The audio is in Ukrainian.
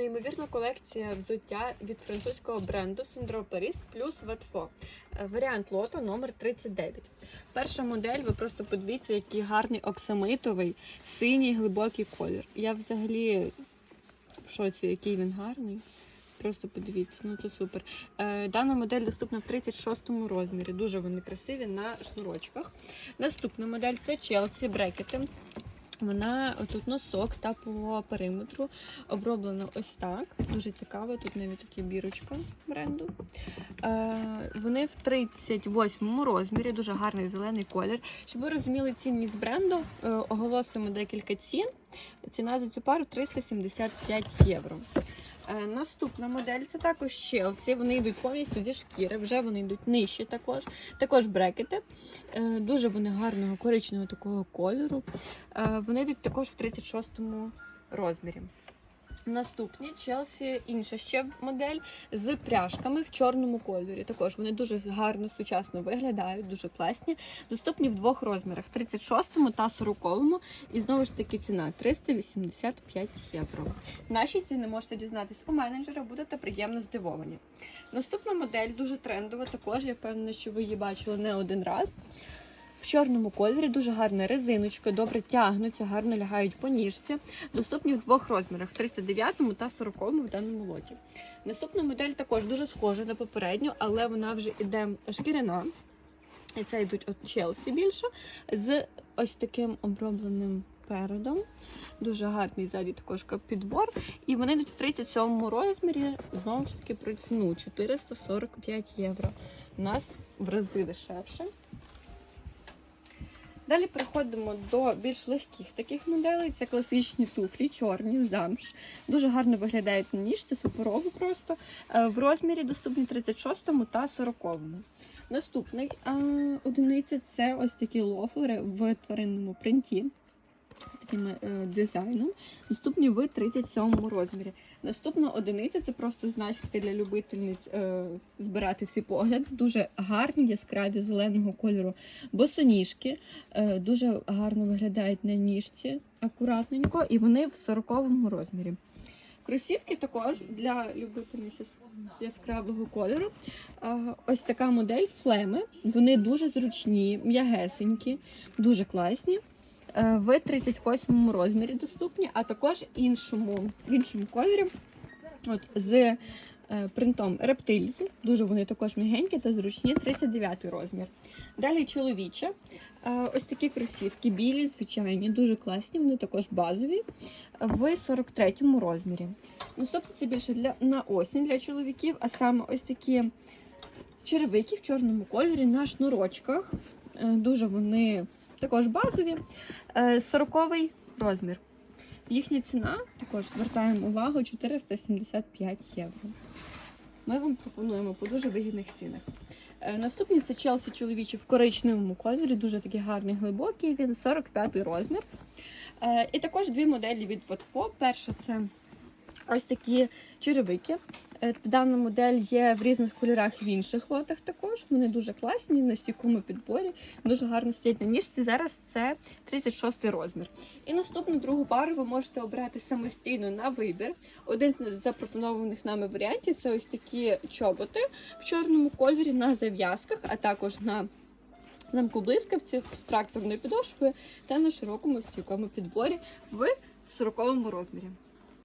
Неймовірна колекція взуття від французького бренду Sandro Paris плюс Ветфо. Е, Варіант лото номер 39. Перша модель, ви просто подивіться, який гарний оксамитовий, синій глибокий колір. Я взагалі в шоці, який він гарний. Просто подивіться, ну це супер. Е, Дана модель доступна в 36-му розмірі. Дуже вони красиві на шнурочках. Наступна модель це Chelsea брекети. Вона тут носок та по периметру оброблена ось так. Дуже цікаво. Тут навіть тут бірочка бренду. Е, вони в 38 розмірі, дуже гарний зелений колір. Щоб ви розуміли цінність бренду, е, оголосимо декілька цін. Ціна за цю пару 375 євро. Е, Наступна модель це також Челсі. Вони йдуть повністю зі шкіри, вже вони йдуть нижче також. Також брекети. Е, Дуже вони гарного коричневого такого кольору. Е, Вони йдуть також в 36 розмірі. Наступні Chelsea інша ще модель з пряжками в чорному кольорі. Також вони дуже гарно, сучасно виглядають, дуже класні. Доступні в двох розмірах: 36 та 40. І знову ж таки ціна 385 євро. Наші ціни можете дізнатись у менеджера, будете приємно здивовані. Наступна модель дуже трендова. Також я впевнена, що ви її бачили не один раз. В чорному кольорі дуже гарна резиночка, добре тягнуться, гарно лягають по ніжці. Доступні в двох розмірах: в 39 та 40 в даному лоті. Наступна модель також дуже схожа на попередню, але вона вже іде шкіряна. І це йдуть от Челсі більше з ось таким обробленим передом. Дуже гарний ззаді також підбор. І вони йдуть в 37 розмірі. Знову ж таки про ціну 445 євро. У нас в рази дешевше. Далі переходимо до більш легких таких моделей. Це класичні туфлі, чорні, замш. Дуже гарно виглядають на ніжці, суперово просто. Е, В розмірі доступні 36 та 40. Наступний е, одиниця це ось такі лофери в тваринному принті. Таким е, дизайном, доступні в 37 розмірі. Наступна одиниця це просто знахідки для любительниць е, збирати всі погляди. Дуже гарні, яскраві зеленого кольору босоніжки. Е, дуже гарно виглядають на ніжці акуратненько, і вони в 40 розмірі. Кросівки також для любительниць яскравого кольору. Е, ось така модель флеми. Вони дуже зручні, м'ягесенькі, дуже класні. Е, В 38 розмірі доступні, а також іншому, іншому кольорі. От, з е, принтом рептилії. Дуже вони також м'ягенькі та зручні, 39 розмір. Далі чоловіче. Е, Ось такі кросівки, білі, звичайні, дуже класні, вони також базові в 43 розмірі. Наступне це більше для на осінь для чоловіків, а саме ось такі черевики в чорному кольорі на шнурочках. Е, Дуже вони також базові. 40 розмір. Їхня ціна, також звертаємо увагу, 475 євро. Ми вам пропонуємо по дуже вигідних цінах. Е, Наступні це Челсі чоловічі в коричневому кольорі, дуже такий гарний, глибокий, він 45 розмір. Е, І також дві моделі від Vodfo. Перша це ось такі черевики. Е, Дана модель є в різних кольорах в інших лотах також. Вони дуже класні, на стійкому підборі, дуже гарно стоять на ніжці. Зараз це 36 розмір. І наступну другу пару ви можете обрати самостійно на вибір. Один з запропонованих нами варіантів це ось такі чоботи в чорному кольорі на зав'язках, а також на замку блискавці з тракторною підошвою та на широкому стійкому підборі в 40 розмірі.